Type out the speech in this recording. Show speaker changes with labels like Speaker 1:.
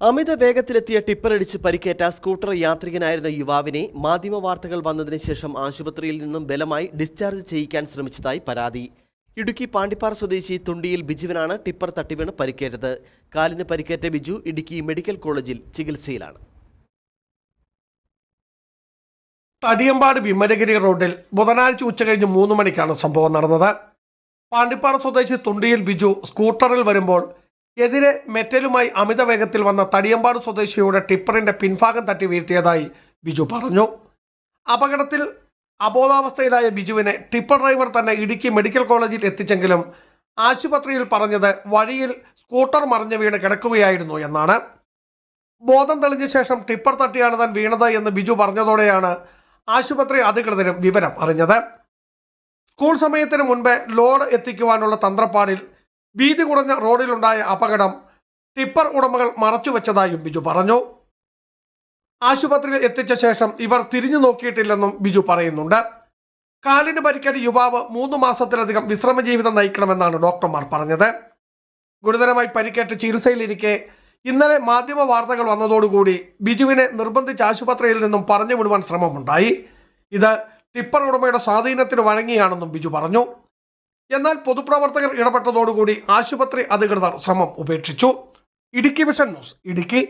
Speaker 1: അമിത വേഗത്തിലെത്തിയ ടിപ്പറടിച്ച് പരിക്കേറ്റ സ്കൂട്ടർ യാത്രികനായിരുന്ന യുവാവിനെ മാധ്യമ വാർത്തകൾ വന്നതിന് ശേഷം ആശുപത്രിയിൽ നിന്നും ബലമായി ഡിസ്ചാർജ് ചെയ്യിക്കാൻ ശ്രമിച്ചതായി പരാതി. ഇടുക്കി പാണ്ടിപ്പാറ സ്വദേശി തുണ്ടിയിൽ ബിജുവിനാണ് ടിപ്പർ തട്ടിവീണ് പരിക്കേറ്റത്. കാലിന് പരിക്കേറ്റ ബിജു ഇടുക്കി മെഡിക്കൽ കോളേജിൽ ചികിത്സയിലാണ്.
Speaker 2: തടിയമ്പാട് വിമലഗിരി റോഡിൽ ബുധനാഴ്ച ഉച്ചകഴിഞ്ഞ് മൂന്ന് മണിക്കാണ് സംഭവം നടന്നത്. പാണ്ടിപ്പാറ സ്വദേശി തുണ്ടിയിൽ ബിജു സ്കൂട്ടറിൽ വരുമ്പോൾ എതിരെ മെറ്റലുമായി അമിത വേഗത്തിൽ വന്ന തടിയമ്പാട് സ്വദേശിയുടെ ടിപ്പറിന്റെ പിൻഭാഗം തട്ടി വീഴ്ത്തിയതായി ബിജു പറഞ്ഞു. അപകടത്തിൽ അബോധാവസ്ഥയിലായ ബിജുവിനെ ടിപ്പർ ഡ്രൈവർ തന്നെ ഇടുക്കി മെഡിക്കൽ കോളേജിൽ എത്തിച്ചെങ്കിലും ആശുപത്രിയിൽ പറഞ്ഞത് വഴിയിൽ സ്കൂട്ടർ മറിഞ്ഞു വീണ് കിടക്കുകയായിരുന്നു എന്നാണ്. ബോധം തെളിഞ്ഞ ശേഷം ടിപ്പർ തട്ടിയാണ് താൻ വീണത് എന്ന് ബിജു പറഞ്ഞതോടെയാണ് ആശുപത്രി അധികൃതരും വിവരം അറിഞ്ഞത്. സ്കൂൾ സമയത്തിന് മുൻപേ ലോഡ് എത്തിക്കുവാനുള്ള തന്ത്രപ്പാടിൽ വീതി കുറഞ്ഞ റോഡിലുണ്ടായ അപകടം ടിപ്പർ ഉടമകൾ മറച്ചുവെച്ചതായും ബിജു പറഞ്ഞു. ആശുപത്രിയിൽ എത്തിച്ച ശേഷം ഇവർ തിരിഞ്ഞു നോക്കിയിട്ടില്ലെന്നും ബിജു പറയുന്നുണ്ട്. കാലിന് പരിക്കേറ്റ യുവാവ് മൂന്ന് മാസത്തിലധികം വിശ്രമ ജീവിതം നയിക്കണമെന്നാണ് ഡോക്ടർമാർ പറഞ്ഞത്. ഗുരുതരമായി പരിക്കേറ്റ് ചികിത്സയിലിരിക്കെ ഇന്നലെ മാധ്യമ വാർത്തകൾ വന്നതോടുകൂടി ബിജുവിനെ നിർബന്ധിച്ച് ആശുപത്രിയിൽ നിന്നും പറഞ്ഞു വിടുവാൻ ശ്രമമുണ്ടായി. ഇത് ടിപ്പർ ഉടമയുടെ സ്വാധീനത്തിന് വഴങ്ങിയാണെന്നും ബിജു പറഞ്ഞു. എന്നാൽ പൊതുപ്രവർത്തകർ ഇടപെട്ടതോടുകൂടി ആശുപത്രി അധികൃതർ ശ്രമം ഉപേക്ഷിച്ചു. Idukki vision news Idukki.